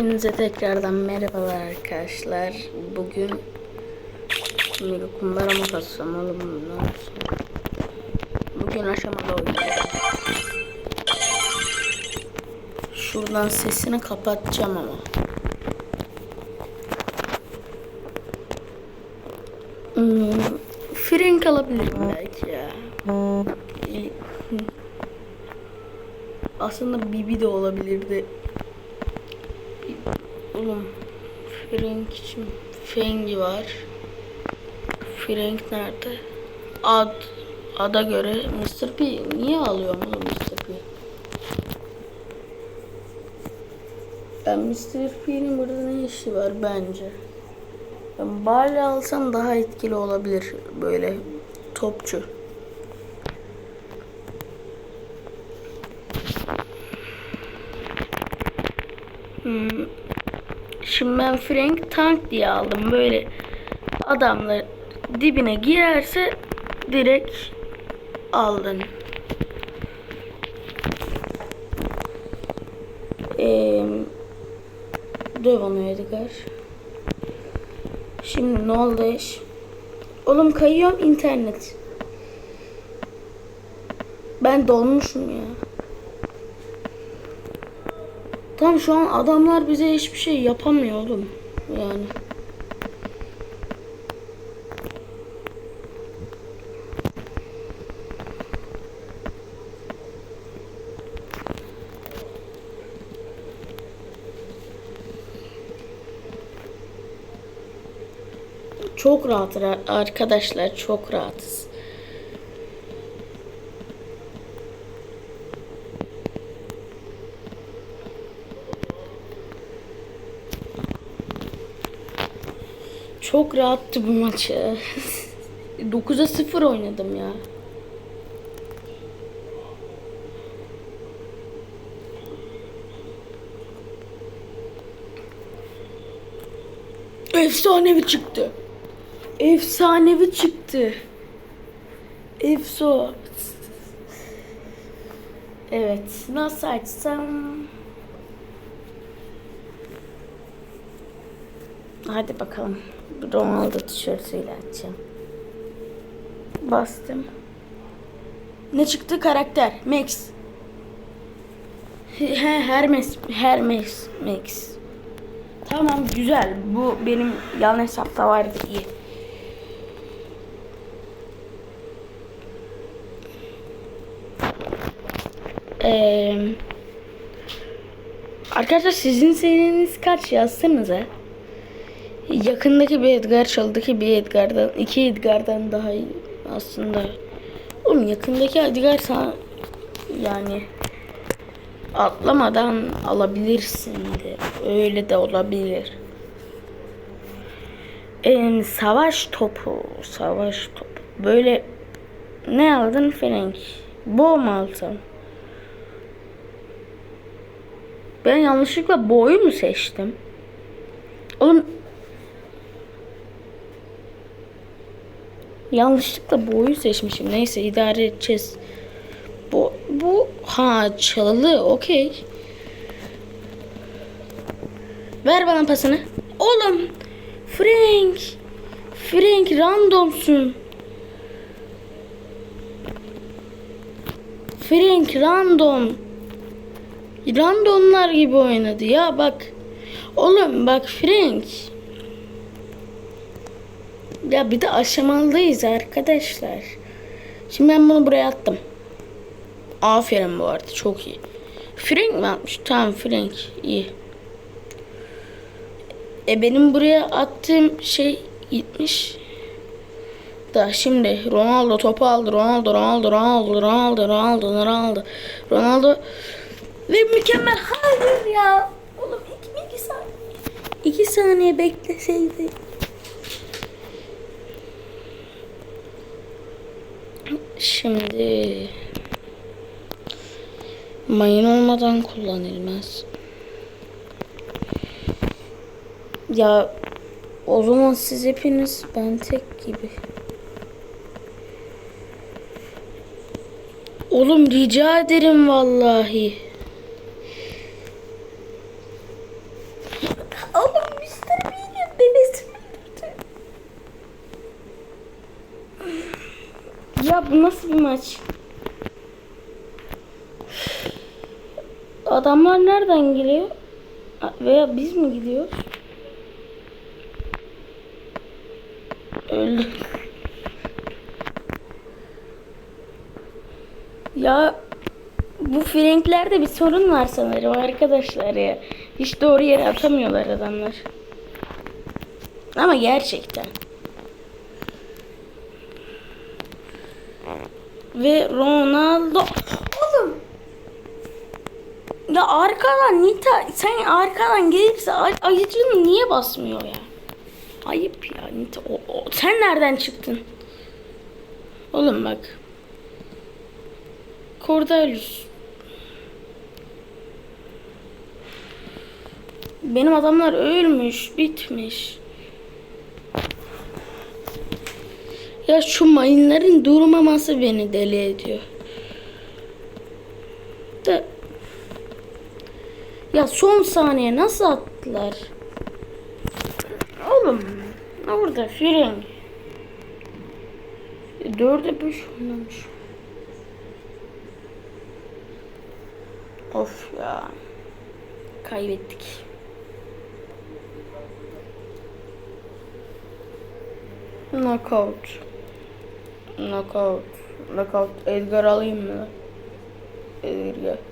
Hepinize tekrardan merhabalar arkadaşlar. Bugün şimdi kumbara mı katsam oğlum ne olsun. Bugün aşamalı oynayacağım. Şuradan sesini kapatacağım ama. Hmm, Frank alabilirim belki ya. İyi. Aslında Bibi de olabilirdi. Oğlum Frank için Fengi var. Frank nerede? Ad ada göre Mr. P niye alıyorum oğlum Mr. P? Ben Mr. P'nin burada ne işi var bence? Ben Barley alsam daha etkili olabilir böyle topçu. Hmm. Şimdi ben Frank tank diye aldım. Böyle adamlar dibine girerse direkt aldın. Ee, döv onu Edgar. Şimdi ne oldu iş? Oğlum kayıyorum internet. Ben dolmuşum ya. Tam şu an adamlar bize hiçbir şey yapamıyor oğlum. Yani. Çok rahat arkadaşlar çok rahatız. Çok rahattı bu maçı. 9'a 0 oynadım ya. Efsanevi çıktı. Efsanevi çıktı. Efso. Evet. Nasıl açsam? Hadi bakalım. Ronaldo tişörtüyle açacağım. Bastım. Ne çıktı? Karakter. Max. He, Hermes. Hermes. Max. Tamam güzel. Bu benim yan hesapta vardı iyi. Ee, arkadaşlar sizin seriniz kaç yazsanıza. Yakındaki bir Edgar, çalıdaki bir Edgar'dan, iki Edgar'dan daha iyi aslında. Oğlum yakındaki Edgar sana yani atlamadan alabilirsin de. Öyle de olabilir. Ee, savaş topu, savaş topu. Böyle ne aldın Frank? Bo mu alsam? Ben yanlışlıkla boyu mu seçtim? Oğlum Yanlışlıkla boyu seçmişim. Neyse idare edeceğiz. Bu bu ha çalılı. Okey. Ver bana pasını. Oğlum Frank Frank randomsun. Frank random. Randomlar gibi oynadı ya bak. Oğlum bak Frank. Ya bir de aşamalıyız arkadaşlar. Şimdi ben bunu buraya attım. Aferin bu arada çok iyi. Frank mi atmış? Tamam Frank iyi. E benim buraya attığım şey gitmiş. Da şimdi Ronaldo topu aldı. Ronaldo, Ronaldo, Ronaldo, Ronaldo, Ronaldo, Ronaldo, Ronaldo. Ve mükemmel. Hayır ya. Oğlum iki, iki saniye. İki saniye bekleseydi. Şimdi mayın olmadan kullanılmaz. Ya o zaman siz hepiniz ben tek gibi. Oğlum rica ederim vallahi. ya bu nasıl bir maç? Adamlar nereden geliyor? Veya biz mi gidiyoruz? Öldü. Ya bu Franklerde bir sorun var sanırım arkadaşlar ya. Hiç doğru yere atamıyorlar adamlar. Ama gerçekten. Ve Ronaldo. Arkadan Nita sen arkadan gelirse ay- ayıcını niye basmıyor ya? Ayıp ya Nita. O, o- sen nereden çıktın? Oğlum bak. Cordelius. Benim adamlar ölmüş, bitmiş. Ya şu mayınların durmaması beni deli ediyor. Ya son saniye nasıl attılar? Oğlum orada fren. Dörde beş oynamış. Of ya. Kaybettik. Knockout. Knockout. Knockout. Edgar alayım mı? Edgar gel.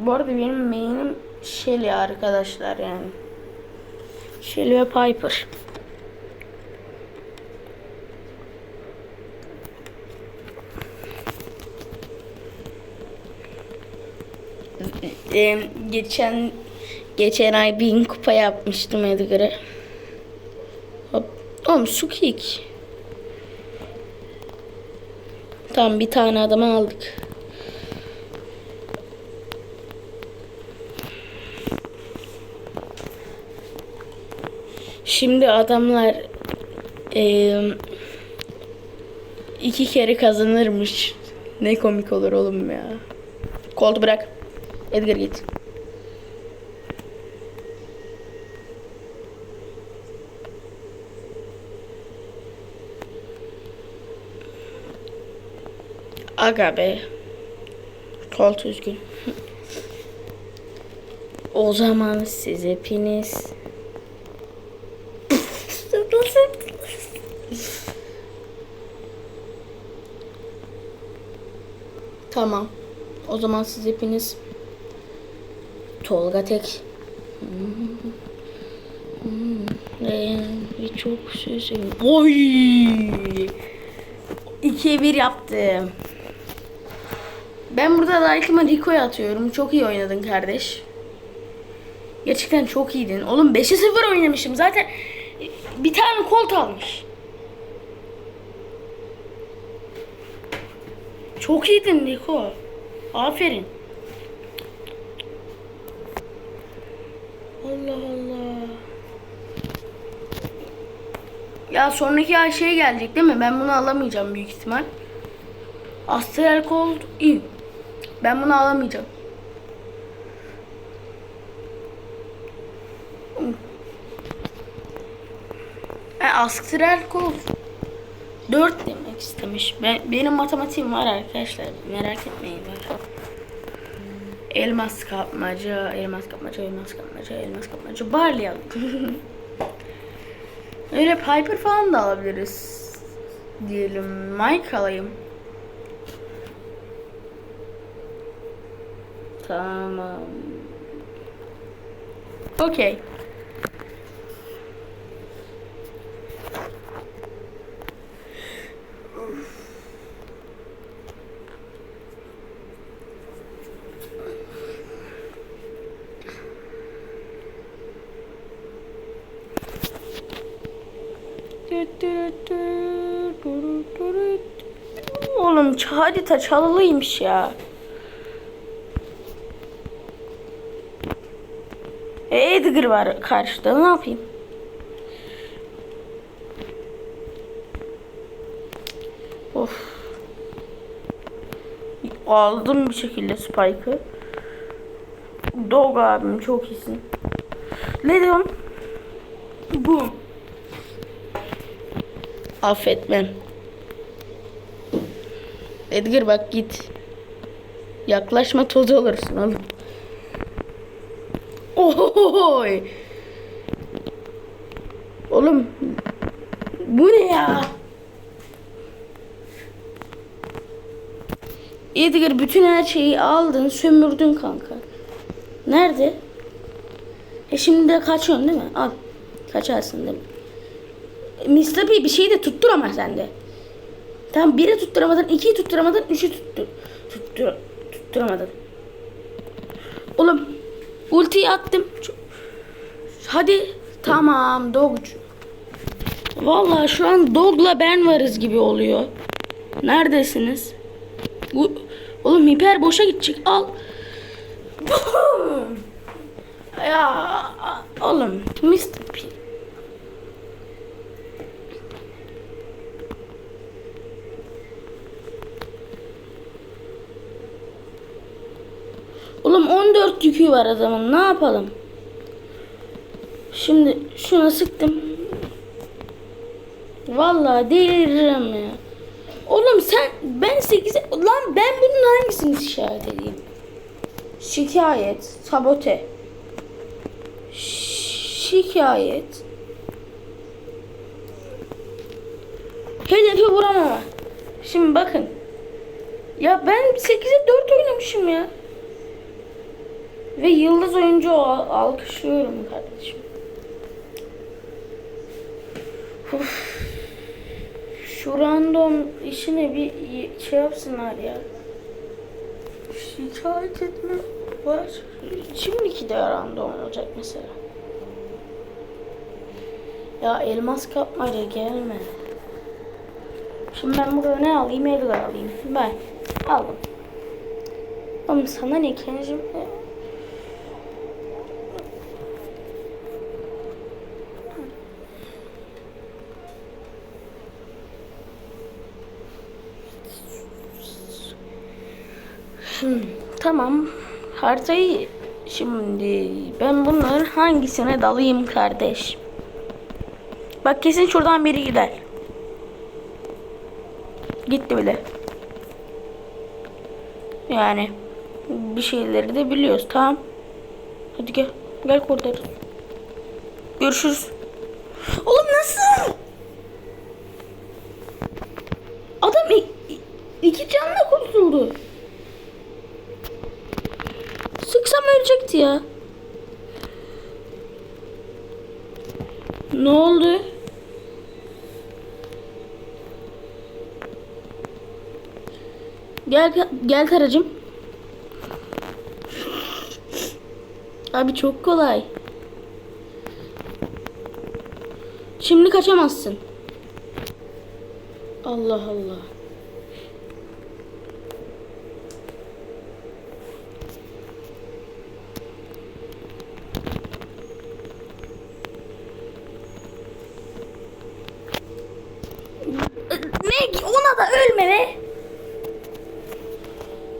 Bu arada benim main'im Shelly arkadaşlar yani. Shelly ve Piper. Ee, geçen geçen ay bin kupa yapmıştım Edgar'a. Hop. Oğlum su kick. Tamam bir tane adamı aldık. Şimdi adamlar eee, iki kere kazanırmış. Ne komik olur oğlum ya. Koltu bırak. Edgar git. Aga be. Kolt üzgün. o zaman siz hepiniz Tamam. O zaman siz hepiniz Tolga Tek bir çok sözüm. Oy! 2'ye 1 yaptım. Ben burada like'ımı Rico'ya atıyorum. Çok iyi oynadın kardeş. Gerçekten çok iyiydin. Oğlum 5'e 0 oynamışım. Zaten bir tane kolt almış. Çok iyiydin Rico. Aferin. Allah Allah. Ya sonraki ay şey gelecek değil mi? Ben bunu alamayacağım büyük ihtimal. Astral Cold iyi. Ben bunu alamayacağım. E, Astral Cold 4 demek istemiş. Ben, benim matematiğim var arkadaşlar. Merak etmeyin. Var. Elmas kapmaca, elmas kapmaca, elmas kapmaca, elmas kapmaca. Barley aldım. Öyle Piper falan da alabiliriz. Diyelim. Mike alayım. Tamam. Okey. Oğlum harita çalılıymış ya. E, Edgar var karşıda ne yapayım? Of. Aldım bir şekilde Spike'ı. Dog abim çok iyisin. Leon. Bu. Affetmem. Edgar bak git. Yaklaşma toz olursun oğlum. Oy. Oğlum bu ne ya? Edgar bütün her şeyi aldın, sömürdün kanka. Nerede? E şimdi de kaçıyorsun değil mi? Al. Kaçarsın değil mi? Mr. P bir şeyi de tuttur ama sende. Tamam biri tutturamadın, ikiyi tutturamadın, üçü tuttur. Tuttur, tutturamadın. Oğlum ultiyi attım. Hadi tamam dogcu. Vallahi şu an dogla ben varız gibi oluyor. Neredesiniz? Bu oğlum hiper boşa gidecek. Al. ya oğlum Mr. P. Oğlum 14 yükü var adamın. Ne yapalım? Şimdi şuna sıktım. Vallahi deliririm ya. Oğlum sen ben 8'e lan ben bunun hangisini işaret edeyim? Şikayet, sabote. Şikayet. Hedefi vuramama. Şimdi bakın. Ya ben 8'e 4 oynamışım ya. Ve yıldız oyuncu al- alkışlıyorum kardeşim. Uf. Şu random işine bir şey yapsınlar ya. Şikayet etme var. Şimdiki de random olacak mesela. Ya elmas kapmaca gelme. Şimdi ben burada ne alayım? Edgar alayım. Ben aldım. Oğlum sana ne Kenjim? Tamam. Haritayı şimdi ben bunların hangisine dalayım kardeş? Bak kesin şuradan biri gider. Gitti bile. Yani bir şeyleri de biliyoruz tamam. Hadi gel. Gel kurtarız. Görüşürüz. Oğlum nasıl? Adam iki canla kurtuldu. Sıksam ölecekti ya. Ne oldu? Gel gel karacım. Abi çok kolay. Şimdi kaçamazsın. Allah Allah. Meg ona da ölme be.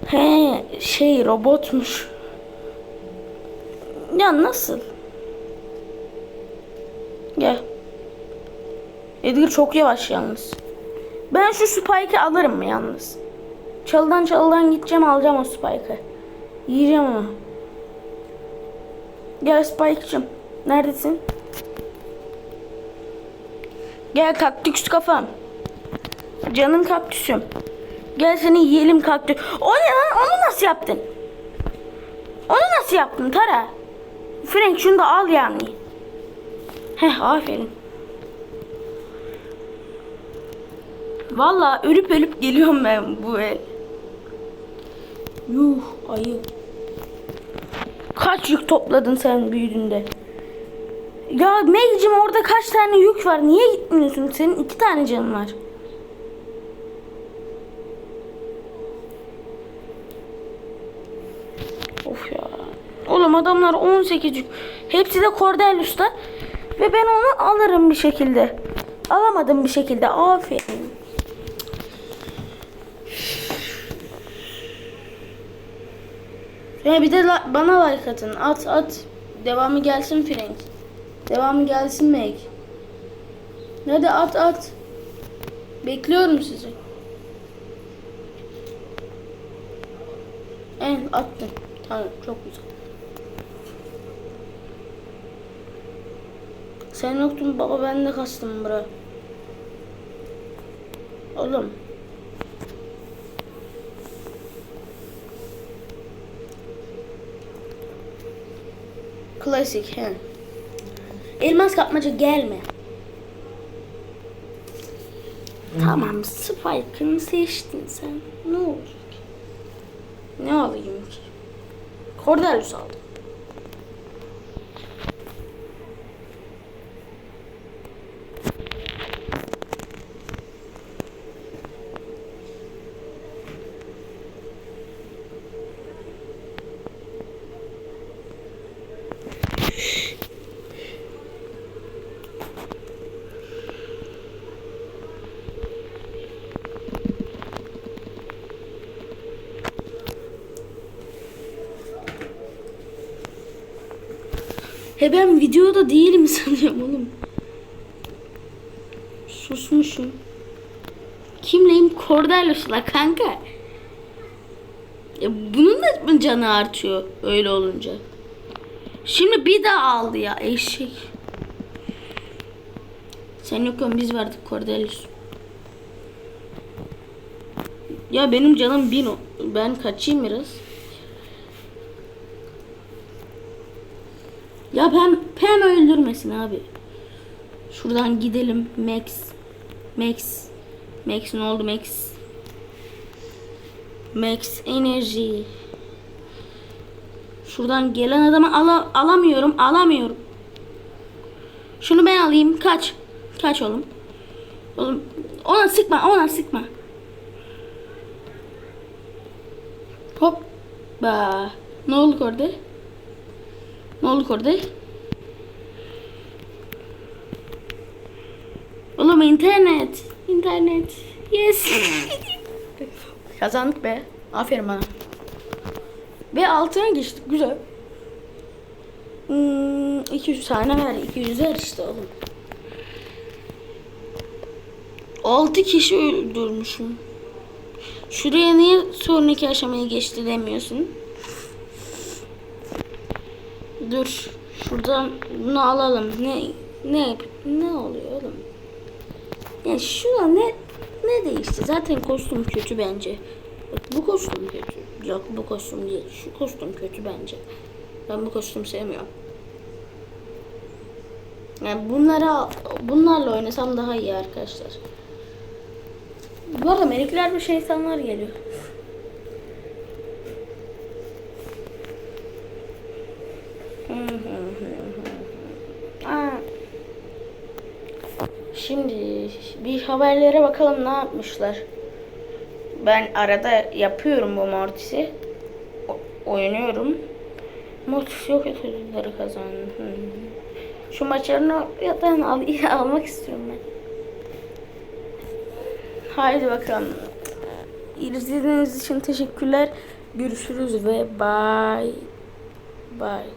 He şey robotmuş. Ya nasıl? Gel. Edgar çok yavaş yalnız. Ben şu Spike'ı alırım mı yalnız? Çalıdan çalıdan gideceğim alacağım o Spike'ı. Yiyeceğim onu. Gel Spike'cım. Neredesin? Gel kaktüs kafam. Canım kaktüsüm. Gel seni yiyelim kaktüs. O ne lan? Onu nasıl yaptın? Onu nasıl yaptın Tara? Frank şunu da al yani. Heh aferin. Vallahi ölüp ölüp geliyorum ben bu el. Yuh ayı. Kaç yük topladın sen büyüdüğünde? Ya Meg'cim orada kaç tane yük var? Niye gitmiyorsun? Senin iki tane canın var. Of ya. Oğlum adamlar 18 yük. Hepsi de Cordelius'ta. Ve ben onu alırım bir şekilde. Alamadım bir şekilde. Aferin. Ya bir de bana like atın. At at. Devamı gelsin Frank. Devamı gelsin Meg. Hadi at at. Bekliyorum sizi. En attım. Tamam çok güzel. Sen yoktun baba ben de kastım bura. Oğlum. Klasik he. Elmas kapmaca gelme. Tamam Spike'ını seçtin sen. Ne olur ki? Ne alayım ki? Cordelius aldım. He ben videoda değilim sanıyorum oğlum. Susmuşum. Kimleyim? Cordelius'la kanka. Ya bunun da mı canı artıyor öyle olunca? Şimdi bir daha aldı ya eşek. Sen yokken biz verdik Cordelius. Ya benim canım bin o. Ben kaçayım biraz. Ya Pem, Pem öldürmesin abi. Şuradan gidelim. Max. Max. Max ne oldu Max? Max enerji. Şuradan gelen adamı ala, alamıyorum. Alamıyorum. Şunu ben alayım. Kaç. Kaç oğlum. Oğlum ona sıkma. Ona sıkma. Hop. Ba. Ne oldu orada? Ne oldu orada? Oğlum internet. İnternet. Yes. Kazandık be. Aferin bana. Ve altına geçtik. Güzel. Hmm, 200 tane ver. 200 ver işte oğlum. 6 kişi öldürmüşüm. Şuraya niye sonraki aşamaya geçti demiyorsun? Dur. Şuradan bunu alalım. Ne ne ne oluyor oğlum? Ya şuna ne ne değişti? Zaten kostüm kötü bence. Bu kostüm kötü. Yok bu kostüm değil. Şu kostüm kötü bence. Ben bu kostüm sevmiyorum. Yani bunlara bunlarla oynasam daha iyi arkadaşlar. Bu arada melekler ve şeytanlar geliyor. Şimdi bir haberlere bakalım ne yapmışlar. Ben arada yapıyorum bu Mortis'i. Oynuyorum. Mortis yok ödülleri kazandı. Şu maçlarını yatağını al almak istiyorum ben. Haydi bakalım. İzlediğiniz için teşekkürler. Görüşürüz ve bye. Bye.